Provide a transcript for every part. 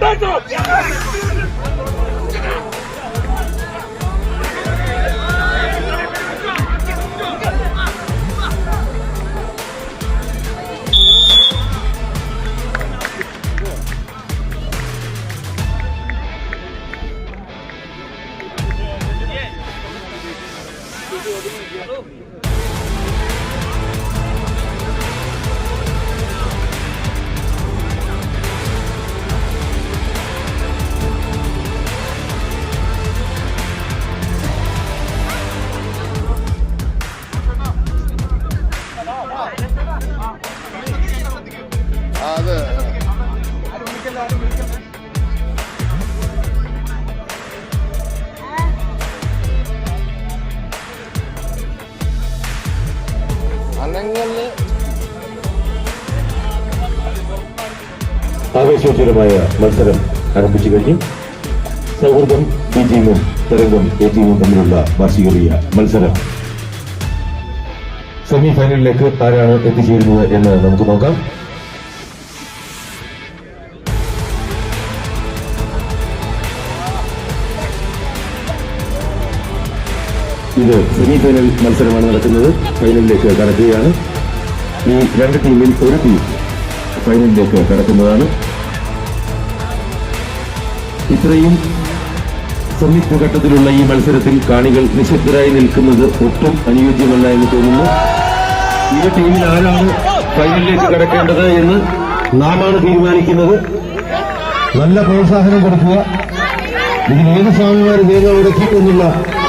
Back up! Yes! അത് ആവേശോജ്വലമായ മത്സരം ആരംഭിച്ചു കഴിഞ്ഞു. സൗഹൃദം ബി ടീമും തരംഗം എ ടീമും തമ്മിലുള്ള വാശിയേറിയ മത്സരം. സെമി ഫൈനലിലേക്ക് ആരാണ് എത്തിച്ചേരുന്നത് എന്ന് നമുക്ക് നോക്കാം. ഇത് സെമി ഫൈനൽ മത്സരമാണ് നടക്കുന്നത്. ഫൈനലിലേക്ക് കടക്കുകയാണ്. ഈ രണ്ട് ടീമിൽ ഒരു ടീം ഫൈനലിലേക്ക് കടക്കുന്നതാണ്. ഇത്രയും സംയുക്ത ഘട്ടത്തിലുള്ള ഈ മത്സരത്തിൽ കാണികൾ നിശബ്ദരായി നിൽക്കുന്നത് ഒട്ടും അനുയോജ്യമല്ല എന്ന് തോന്നുന്നു. ഈ ടീമിൽ ആരാണ് ഫൈനലിലേക്ക് കടക്കേണ്ടത് എന്ന് നാമാണ് തീരുമാനിക്കുന്നത്. നല്ല പ്രോത്സാഹനം കൊടുക്കുക. ഇതിൽ ഏത് സ്വാമിമാർ വേഗം ഉടക്കി എന്നുള്ള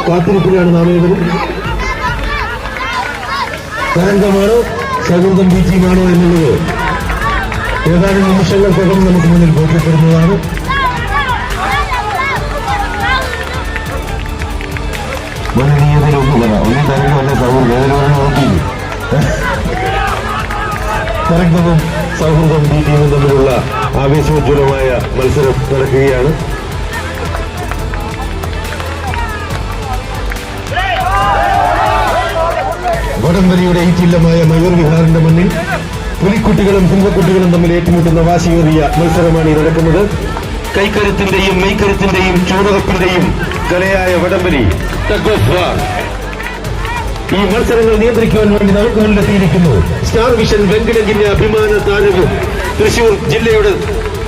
കാത്തിരിപ്പിലാണ് നാം ഏവരും. തരംഗമാണോ സൗഹൃദം ബീച്ചിങ്ങാണോ എന്നുള്ളത് ഏതാനും നിമിഷങ്ങൾക്കകം നമുക്ക് മുന്നിൽ ബോധ്യപ്പെടുന്നതാണ്. തരംഗവും സൗഹൃദം. ബി ടീമും തമ്മിലുള്ള ആവേശോജ്വലമായ മത്സരം നടക്കുകയാണ്. വടംവലിയുടെ ഈറ്റില്ലമായ മയൂർ വിഹാറിന്റെ മണ്ണിൽ പുലിക്കുട്ടികളും സിംഹക്കുട്ടികളും തമ്മിൽ ഏറ്റുമുട്ടുന്ന വാശിയേറിയ മത്സരമാണ് ഈ നടക്കുന്നത്. കൈക്കരുത്തിന്റെയും മെയ്ക്കരുത്തിന്റെയും ചൂടകപ്പിന്റെയും കലയായ വടംവലി. ഈ മത്സരങ്ങൾ നിയന്ത്രിക്കുവാൻ വേണ്ടി നമുക്ക് സ്റ്റാർ വിഷൻ വെങ്കടകിന്റെ അഭിമാന താരവും തൃശൂർ ജില്ലയുടെ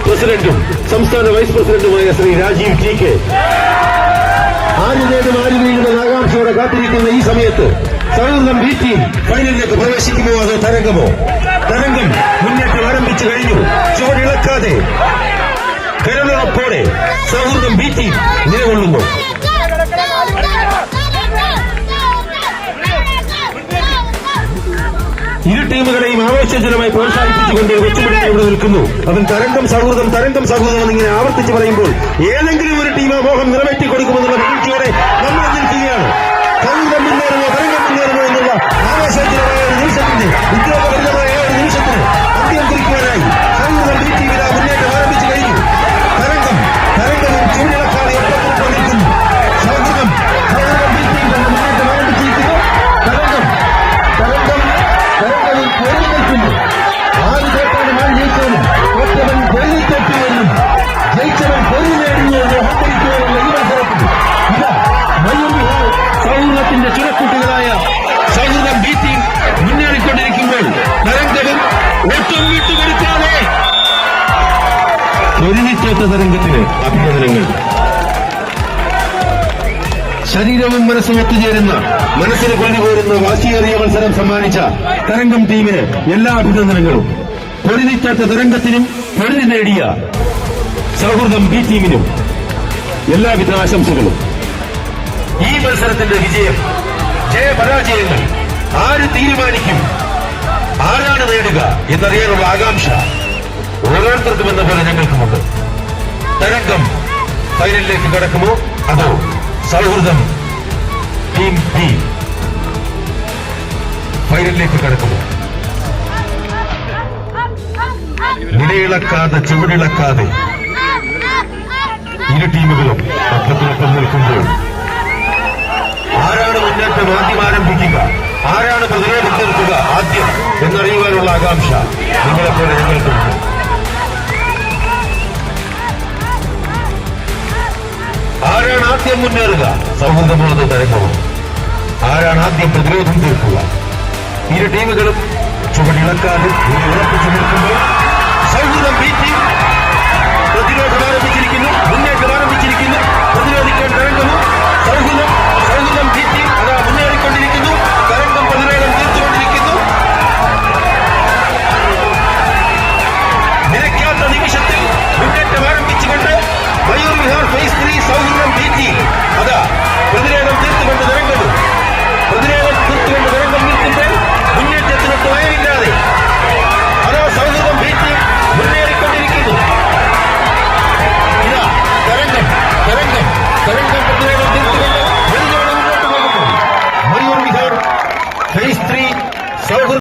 പ്രസിഡന്റും സംസ്ഥാന വൈസ് പ്രസിഡന്റുമായ ശ്രീ രാജീവ് ടി കെ. ആര് നേടും ആര് വീഴുമെന്ന ആകാംക്ഷയോടെ കാത്തിരിക്കുന്ന ഈ സമയത്ത് ബി ടീം ഫൈനലിലേക്ക് പ്രവേശിക്കുമോ അതോ തരംഗമോ? തരംഗം മുന്നേറ്റം ആരംഭിച്ചു കഴിഞ്ഞു. ചുവടിളക്കാതെ കരുണുറപ്പോടെ സൗഹൃദം ടീം നിലകൊള്ളുന്നു. ഇരു ടീമുകളെയും ആവേശജനമായി പ്രോത്സാഹിപ്പിച്ചുകൊണ്ട് കൊച്ചുപിടിച്ച് ഇവിടെ നിൽക്കുന്നു. അവൻ തരംഗം സൗഹൃദം തരംഗം സൗഹൃദം എന്നിങ്ങനെ ആവർത്തിച്ച് പറയുമ്പോൾ ഏതെങ്കിലും ഒരു ടീം മോഹം നിറവേറ്റി കൊടുക്കുമെന്നുള്ള പ്രതീക്ഷയോടെ പൊരുതിത്തോറ്റ തരംഗത്തിന് അഭിനന്ദനങ്ങൾ. ശരീരവും മനസ്സും ഒത്തുചേരുന്ന മനസ്സിന് കൊണ്ടുപോരുന്ന വാശിയേറിയ മത്സരം സമ്മാനിച്ച തരംഗം ടീമിന് എല്ലാ അഭിനന്ദനങ്ങളും. പൊരുതിച്ചാത്ത തരംഗത്തിനും പൊരുതി നേടിയ സൗഹൃദം ബി ടീമിനും എല്ലാവിധ ആശംസകളും. ഈ മത്സരത്തിന്റെ വിജയം ജയപരാജയങ്ങൾ ആര് തീരുമാനിക്കും? ആരാണ് നേടുക എന്നറിയാനുള്ള ആകാംക്ഷ. ഓരോരുത്തർക്കും എന്ന പോലെ ഞങ്ങൾക്കുമുണ്ട്. തരംഗം ഫൈനലിലേക്ക് കടക്കുമോ? അതോ സൗഹൃദം ടീം ബി ഫൈനലിലേക്ക് കടക്കുമോ? നിലയിളക്കാതെ ചുവടിളക്കാതെ ഇരു ടീമുകളും പത്രത്തിനൊപ്പം നിൽക്കുമ്പോൾ ആരാണ് മുന്നേറ്റം ആദ്യം ആരംഭിക്കുക? ആരാണ് പ്രതിരോധം തീർക്കുക ആദ്യം എന്നറിയുവാനുള്ള ആകാംക്ഷ നിങ്ങളെപ്പോലെ ഞങ്ങൾക്കുണ്ട്. ആരാണ് ആദ്യം മുന്നേറുക? സൗഹൃദമുള്ളത് തരങ്ങളും ആരാണ് ആദ്യം പ്രതിരോധം തീർക്കുക? ഇരു ടീമുകളും ചുവടിളക്കാതെ ഉറപ്പിച്ചു നിൽക്കുമ്പോൾ സൗഹൃദം ബി ടീം